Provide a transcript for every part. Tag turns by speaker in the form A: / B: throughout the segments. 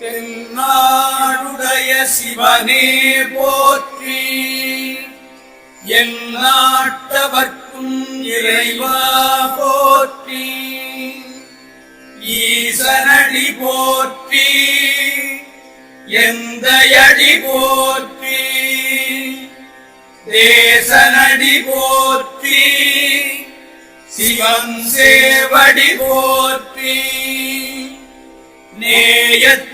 A: தென்னாடுடைய சிவனே போற்றி. என் நாட்டவர்க்கும் இறைவா போற்றி. ஈசனடி போற்றி. எந்தையடி போற்றி. தேசனடி போற்றி. சிவம் சேவடி போற்றி. நேயத்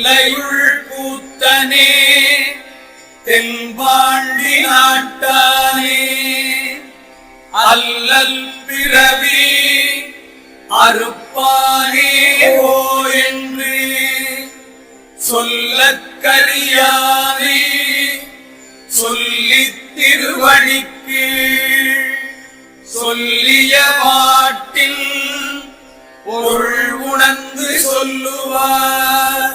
A: தில்லையுள் கூத்தனே தென்பாண்டி நாட்டானே அல்லல் பிறவி அறுப்பானே ஓ என்று சொல்லக்கரியானே சொல்லி சொல்லித் திருவடிக்கு சொல்லிய பாட்டில் பொருள் உணர்ந்து சொல்லுவார்.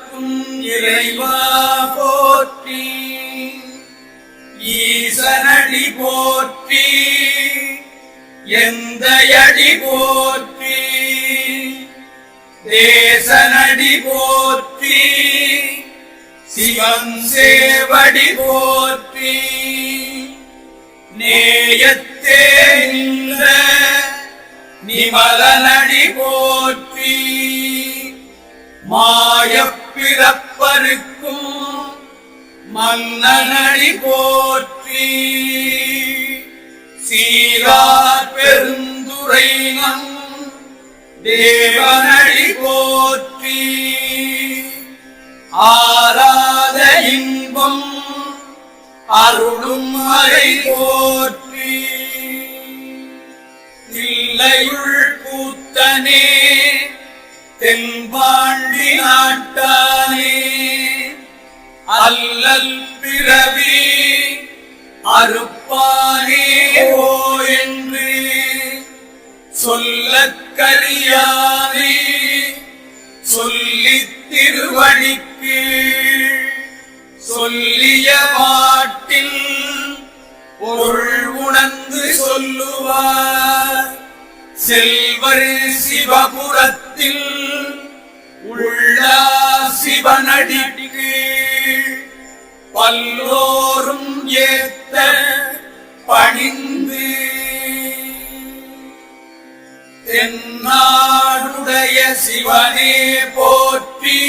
A: இறைவா போற்றி. ஈசனடி போற்றி. எந்த அடி போற்றி. தேசனடி போற்றி. சிவம் சேவடி போற்றி. நேயத்தே நின்ற நிமலனடி போற்றி. மாயப்ப பிறப்பருக்கும் மன்னனடி போற்றி. சீரார் பெருந்துரை நம் தேவனடி போற்றி. ஆராத இன்பம் அருளும் அறை போற்றி. இல்லையுள் கூத்தனே தென்பாண்டி நாட்டானே அல்லல் பிறவி அறுப்பானே ஓ என்று சொல்லக் கரியானே சொல்லித் திருவடிக்கு சொல்லிய பாட்டில் பொருள் உணர்ந்து சொல்லுவார். செல்வர் உள்ளத்தில் உள்ள சிவனடிக்கு பல்லோரும் ஏத்த பணிந்து தென்னாடுடைய சிவனே போற்றி